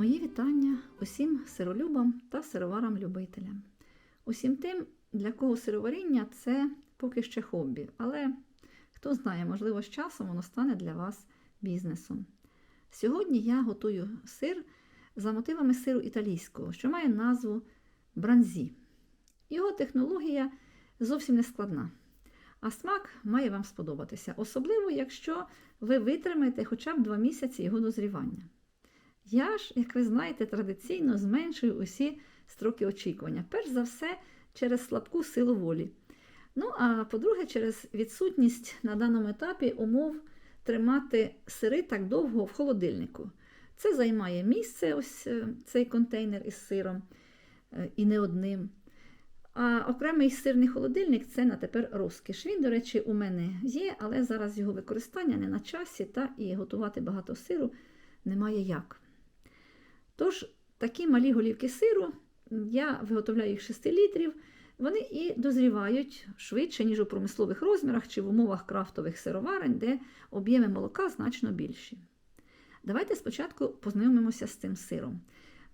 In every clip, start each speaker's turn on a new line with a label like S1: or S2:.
S1: Мої вітання усім сиролюбам та сироварам-любителям. Усім тим, для кого сироваріння це поки ще хобі, але хто знає, можливо, з часом воно стане для вас бізнесом. Сьогодні я готую сир за мотивами сиру італійського, що має назву бранзі. Його технологія зовсім не складна. А смак має вам сподобатися, особливо, якщо ви витримаєте хоча б 2 місяці його дозрівання. Я ж, як ви знаєте, традиційно зменшую усі строки очікування. Перш за все, через слабку силу волі. Ну, а по-друге, через відсутність на даному етапі умов тримати сири так довго в холодильнику. Це займає місце, ось е, цей контейнер із сиром, е, і не одним. А окремий сирний холодильник це на тепер розкіш. Він, до речі, у мене є, але зараз його використання не на часі, та і готувати багато сиру немає як. Тож, такі малі голівки сиру, я виготовляю їх 6 літрів, вони і дозрівають швидше, ніж у промислових розмірах чи в умовах крафтових сироварень, де об'єми молока значно більші. Давайте спочатку познайомимося з цим сиром.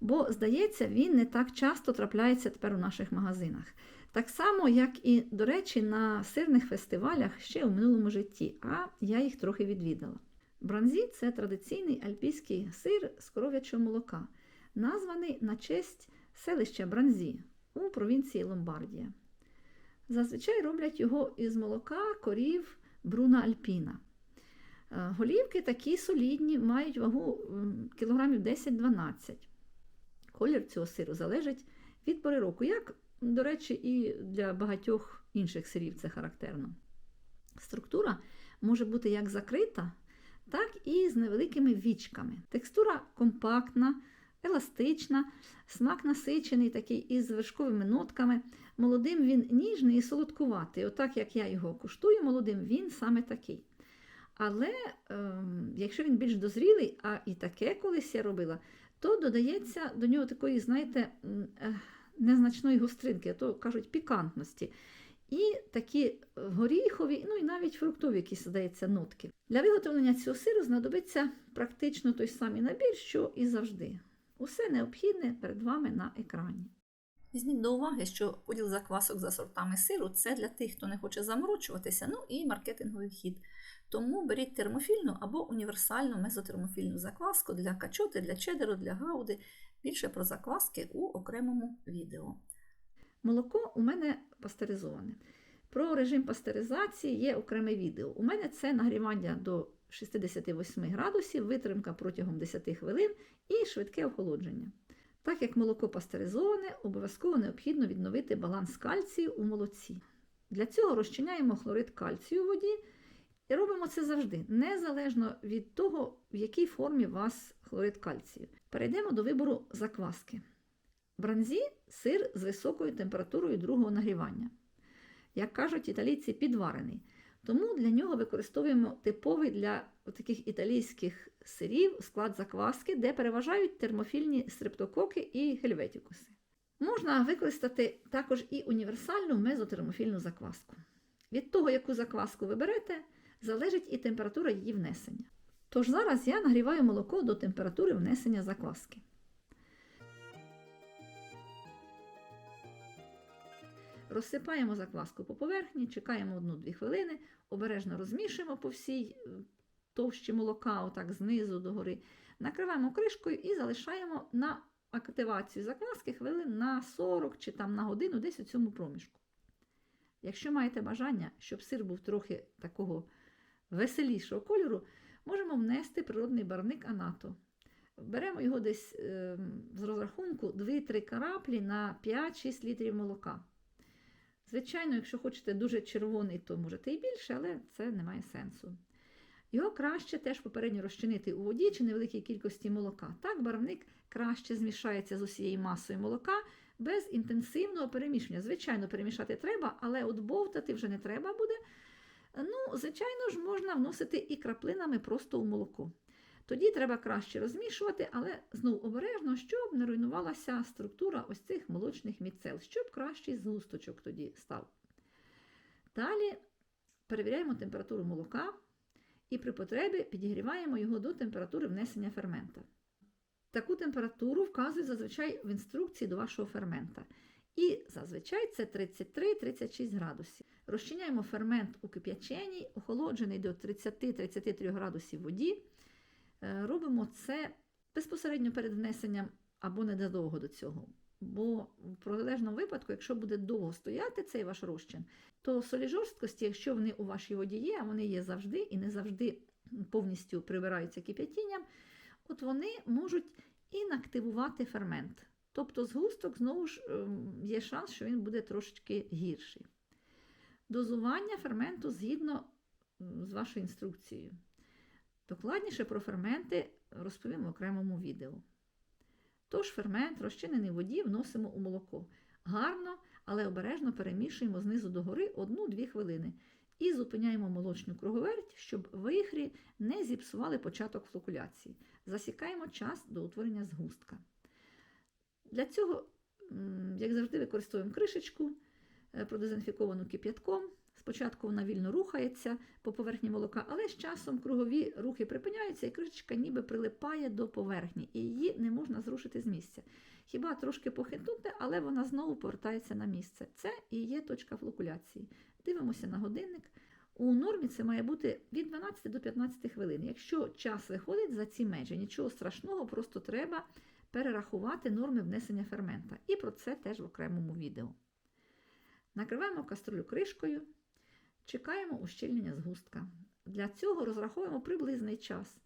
S1: Бо, здається, він не так часто трапляється тепер у наших магазинах. Так само, як і, до речі, на сирних фестивалях ще у минулому житті, а я їх трохи відвідала. Бранзі це традиційний альпійський сир з коров'ячого молока, названий на честь селища Бранзі у провінції Ломбардія. Зазвичай роблять його із молока корів Бруна Альпіна. Е, Голівки такі солідні, мають вагу кілограмів 10-12. Колір цього сиру залежить від пори року, як, до речі, і для багатьох інших сирів це характерно. Структура може бути як закрита, так і з невеликими вічками. Текстура компактна, еластична, смак насичений, такий із вершковими нотками. Молодим він ніжний і солодкуватий. Отак, як я його куштую, молодим він саме такий. Але ем, якщо він більш дозрілий, а і таке колись я робила, то додається до нього такої, знаєте, незначної гостринки, а то кажуть пікантності. І такі горіхові, ну і навіть фруктові, якісь, здається, нотки. Для виготовлення цього сиру знадобиться практично той самий набір, що і завжди. Усе необхідне перед вами на екрані. Візьміть до уваги, що поділ заквасок за сортами сиру це для тих, хто не хоче заморочуватися, ну і маркетинговий хід. Тому беріть термофільну або універсальну мезотермофільну закваску для качоти, для чедеру, для гауди. Більше про закваски у окремому відео. Молоко у мене пастеризоване. Про режим пастеризації є окреме відео. У мене це нагрівання до 68 градусів, витримка протягом 10 хвилин і швидке охолодження. Так як молоко пастеризоване, обов'язково необхідно відновити баланс кальцію у молоці. Для цього розчиняємо хлорид кальцію у воді і робимо це завжди, незалежно від того, в якій формі у вас хлорид кальцію. Перейдемо до вибору закваски. Бранзі сир з високою температурою другого нагрівання. Як кажуть італійці, підварений. Тому для нього використовуємо типовий для таких італійських сирів склад закваски, де переважають термофільні стрептококи і хельветікуси. Можна використати також і універсальну мезотермофільну закваску. Від того, яку закваску ви берете, залежить і температура її внесення. Тож зараз я нагріваю молоко до температури внесення закваски. Розсипаємо закваску по поверхні, чекаємо 1-2 хвилини, обережно розмішуємо по всій е, товщі молока, отак знизу до гори. Накриваємо кришкою і залишаємо на активацію закваски хвилин на 40 чи там на годину, десь у цьому проміжку. Якщо маєте бажання, щоб сир був трохи такого веселішого кольору, можемо внести природний барвник анато. Беремо його десь е, з розрахунку 2-3 караплі на 5-6 літрів молока. Звичайно, якщо хочете дуже червоний, то можете і більше, але це не має сенсу. Його краще теж попередньо розчинити у воді чи невеликій кількості молока. Так барвник краще змішається з усією масою молока без інтенсивного перемішання. Звичайно, перемішати треба, але от бовтати вже не треба буде. Ну, звичайно ж, можна вносити і краплинами просто у молоко. Тоді треба краще розмішувати, але знову обережно, щоб не руйнувалася структура ось цих молочних міцел, щоб кращий згусточок тоді став. Далі перевіряємо температуру молока і при потребі підігріваємо його до температури внесення фермента. Таку температуру вказують зазвичай в інструкції до вашого фермента. І зазвичай це 33-36 градусів. Розчиняємо фермент у кип'яченій, охолоджений до 30-33 градусів воді. Е, Робимо це безпосередньо перед внесенням або незадовго до цього. Бо в протилежному випадку, якщо буде довго стояти цей ваш розчин, то солі жорсткості, якщо вони у вашій воді є, а вони є завжди і не завжди повністю прибираються кип'ятінням, от вони можуть інактивувати фермент. Тобто згусток знову ж ем, є шанс, що він буде трошечки гірший. Дозування ферменту згідно з вашою інструкцією. Докладніше про ферменти розповім в окремому відео. Тож фермент, розчинений в воді, вносимо у молоко. Гарно, але обережно перемішуємо знизу до гори 1-2 хвилини і зупиняємо молочну круговерть, щоб вихрі не зіпсували початок флокуляції. Засікаємо час до утворення згустка. Для цього, як завжди, використовуємо кришечку, е, продезінфіковану кип'ятком. Спочатку вона вільно рухається по поверхні молока, але з часом кругові рухи припиняються, і кришечка ніби прилипає до поверхні, і її не можна зрушити з місця. Хіба трошки похитнути, але вона знову повертається на місце. Це і є точка флокуляції. Дивимося на годинник. У нормі це має бути від 12 до 15 хвилин. Якщо час виходить за ці межі, нічого страшного, просто треба перерахувати норми внесення фермента. І про це теж в окремому відео. Накриваємо каструлю кришкою, чекаємо ущільнення згустка. Для цього розраховуємо приблизний час.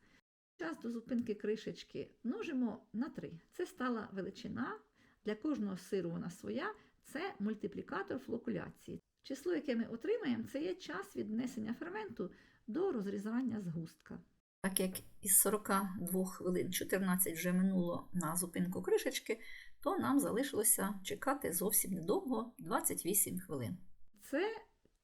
S1: Час до зупинки кришечки множимо на 3. Це стала величина. Для кожного сиру вона своя, це мультиплікатор флокуляції. Число, яке ми отримаємо, це є час від внесення ферменту до розрізання згустка. Так як із 42 хвилин 14 вже минуло на зупинку кришечки, то нам залишилося чекати зовсім недовго 28 хвилин. Це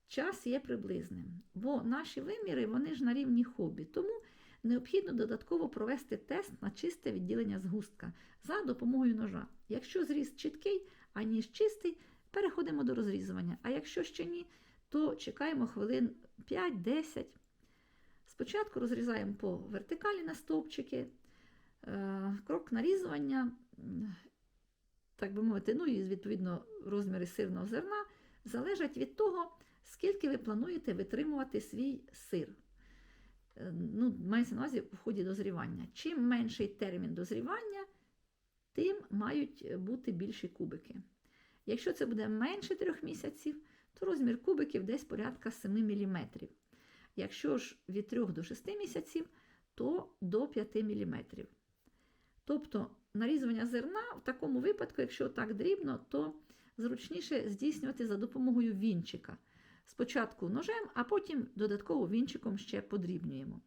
S1: час є приблизним, бо наші виміри вони ж на рівні хобі, тому необхідно додатково провести тест на чисте відділення згустка за допомогою ножа. Якщо зріз чіткий, а ніж чистий, переходимо до розрізування. А якщо ще ні, то чекаємо хвилин 5-10. Спочатку розрізаємо по вертикалі на стовпчики, Е, крок нарізування, так би мовити, ну і відповідно розміри сирного зерна залежать від того, скільки ви плануєте витримувати свій сир. Е, Ну, мається на увазі в ході дозрівання. Чим менший термін дозрівання, тим мають бути більші кубики. Якщо це буде менше 3 місяців, то розмір кубиків десь порядка 7 мм. Якщо ж від 3 до 6 місяців, то до 5 мм. Тобто нарізування зерна в такому випадку, якщо так дрібно, то зручніше здійснювати за допомогою вінчика. Спочатку ножем, а потім додатково вінчиком ще подрібнюємо.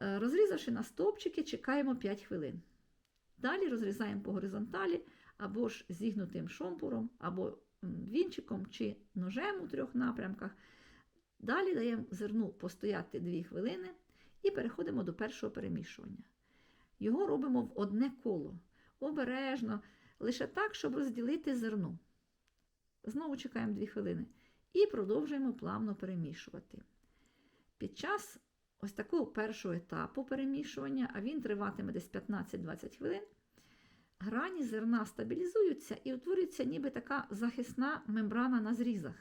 S1: Е, Розрізавши на стовпчики, чекаємо 5 хвилин. Далі розрізаємо по горизонталі або ж зігнутим шомпуром, або вінчиком чи ножем у трьох напрямках. Далі даємо зерну постояти 2 хвилини і переходимо до першого перемішування. Його робимо в одне коло, обережно, лише так, щоб розділити зерно. Знову чекаємо 2 хвилини і продовжуємо плавно перемішувати. Під час ось такого першого етапу перемішування, а він триватиме десь 15-20 хвилин, грані зерна стабілізуються і утворюється ніби така захисна мембрана на зрізах.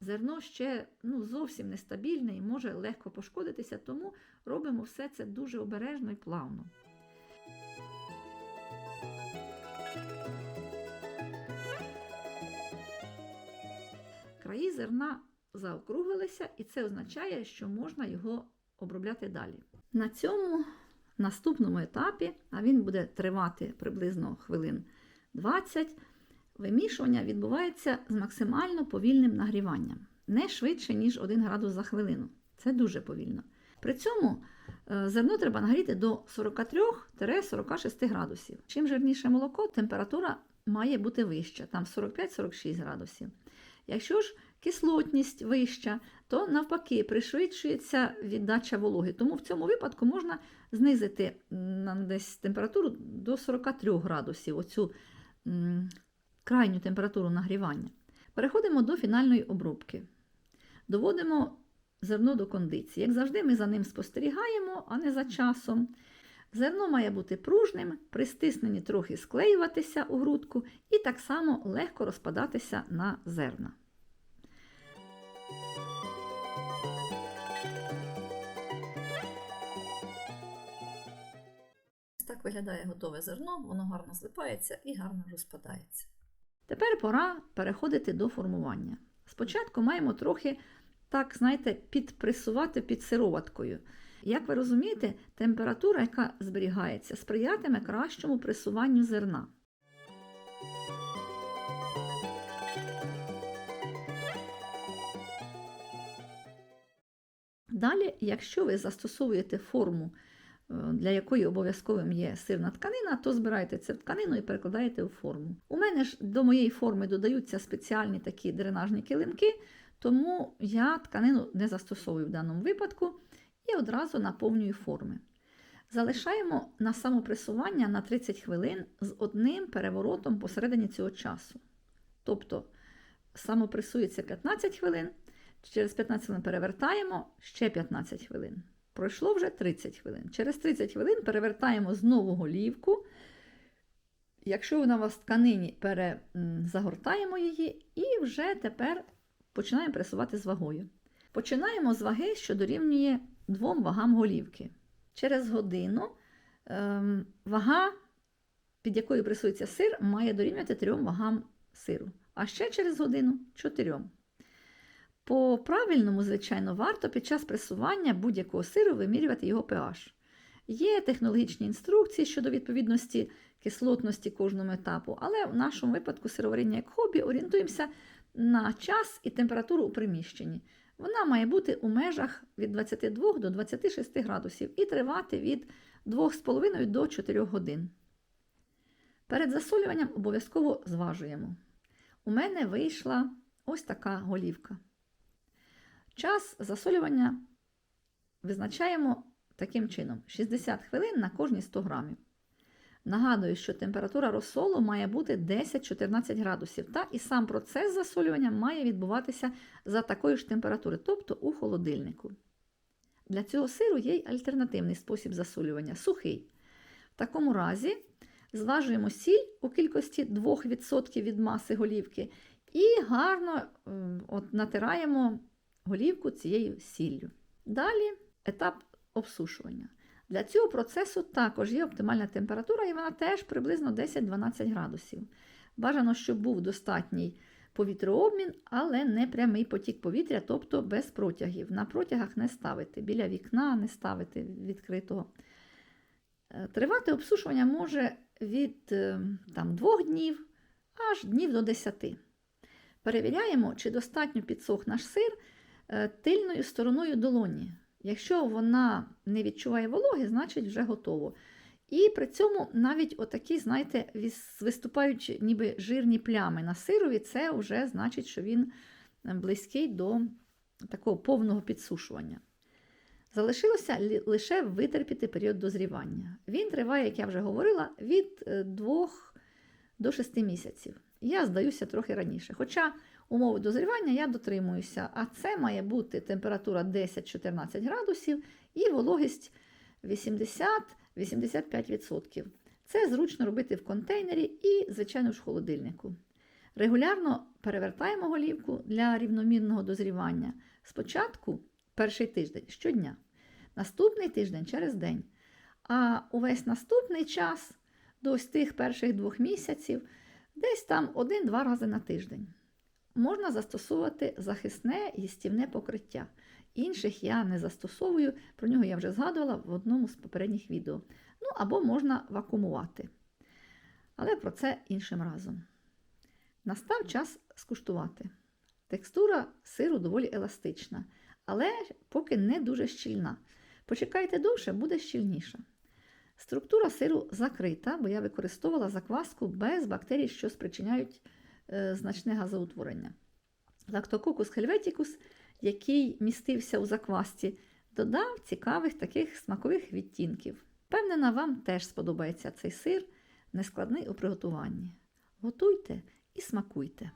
S1: Зерно ще ну, зовсім нестабільне і може легко пошкодитися, тому робимо все це дуже обережно і плавно. Краї зерна заокруглилися, і це означає, що можна його обробляти далі. На цьому наступному етапі, а він буде тривати приблизно хвилин 20, вимішування відбувається з максимально повільним нагріванням, не швидше, ніж 1 градус за хвилину. Це дуже повільно. При цьому е, зерно треба нагріти до 43-46 градусів. Чим жирніше молоко, температура має бути вища, там 45-46 градусів. Якщо ж кислотність вища, то навпаки пришвидшується віддача вологи. Тому в цьому випадку можна знизити десь температуру до 43 градусів, оцю крайню температуру нагрівання. Переходимо до фінальної обробки. Доводимо зерно до кондиції. Як завжди, ми за ним спостерігаємо, а не за часом. Зерно має бути пружним, при стисненні трохи склеюватися у грудку і так само легко розпадатися на зерна. Виглядає готове зерно, воно гарно злипається і гарно розпадається. Тепер пора переходити до формування. Спочатку маємо трохи, так, знаєте, підпресувати під сироваткою. Як ви розумієте, температура, яка зберігається, сприятиме кращому пресуванню зерна. Далі, якщо ви застосовуєте форму, для якої обов'язковим є сирна тканина, то збираєте цю тканину і перекладаєте у форму. У мене ж до моєї форми додаються спеціальні такі дренажні килимки, тому я тканину не застосовую в даному випадку і одразу наповнюю форми. Залишаємо на самопресування на 30 хвилин з одним переворотом посередині цього часу. Тобто самопресується 15 хвилин, через 15 хвилин перевертаємо ще 15 хвилин. Пройшло вже 30 хвилин. Через 30 хвилин перевертаємо знову голівку. Якщо вона у вас в тканині, перезагортаємо її і вже тепер починаємо пресувати з вагою. Починаємо з ваги, що дорівнює двом вагам голівки. Через годину ем, вага, під якою пресується сир, має дорівнювати трьом вагам сиру. А ще через годину чотирьом. По правильному, звичайно, варто під час пресування будь-якого сиру вимірювати його pH. Є технологічні інструкції щодо відповідності кислотності кожному етапу, але в нашому випадку сироваріння як хобі орієнтуємося на час і температуру у приміщенні. Вона має бути у межах від 22 до 26 градусів і тривати від 2,5 до 4 годин. Перед засолюванням обов'язково зважуємо. У мене вийшла ось така голівка. Час засолювання визначаємо таким чином: 60 хвилин на кожні 100 грамів. Нагадую, що температура розсолу має бути 10-14 градусів, та і сам процес засолювання має відбуватися за такої ж температури, тобто у холодильнику. Для цього сиру є й альтернативний спосіб засолювання сухий. В такому разі зважуємо сіль у кількості 2% від маси голівки і гарно от, натираємо голівку цією сіллю. Далі етап обсушування. Для цього процесу також є оптимальна температура, і вона теж приблизно 10-12 градусів. Бажано, щоб був достатній повітрообмін, але не прямий потік повітря, тобто без протягів. На протягах не ставити, біля вікна не ставити відкритого. Тривати обсушування може від там, 2 днів аж днів до 10. Перевіряємо, чи достатньо підсох наш сир тильною стороною долоні. Якщо вона не відчуває вологи, значить вже готово. І при цьому навіть отакі, знаєте, виступають ніби жирні плями на сирові, це вже значить, що він близький до такого повного підсушування. Залишилося лише витерпіти період дозрівання. Він триває, як я вже говорила, від 2 до 6 місяців. Я здаюся трохи раніше. Хоча умови дозрівання я дотримуюся, а це має бути температура 10-14 градусів і вологість 80-85%. Це зручно робити в контейнері і, звичайно в холодильнику. Регулярно перевертаємо голівку для рівномірного дозрівання. Спочатку перший тиждень щодня, наступний тиждень через день. А увесь наступний час до тих перших двох місяців десь там один-два рази на тиждень. Можна застосовувати захисне їстівне покриття. Інших я не застосовую, про нього я вже згадувала в одному з попередніх відео. Ну або можна вакуумувати. Але про це іншим разом. Настав час скуштувати. Текстура сиру доволі еластична, але поки не дуже щільна. Почекайте довше, буде щільніша. Структура сиру закрита, бо я використовувала закваску без бактерій, що спричиняють е, значне газоутворення. Лактококус хельветікус, який містився у заквасці, додав цікавих таких смакових відтінків. Впевнена, вам теж сподобається цей сир, нескладний у приготуванні. Готуйте і смакуйте.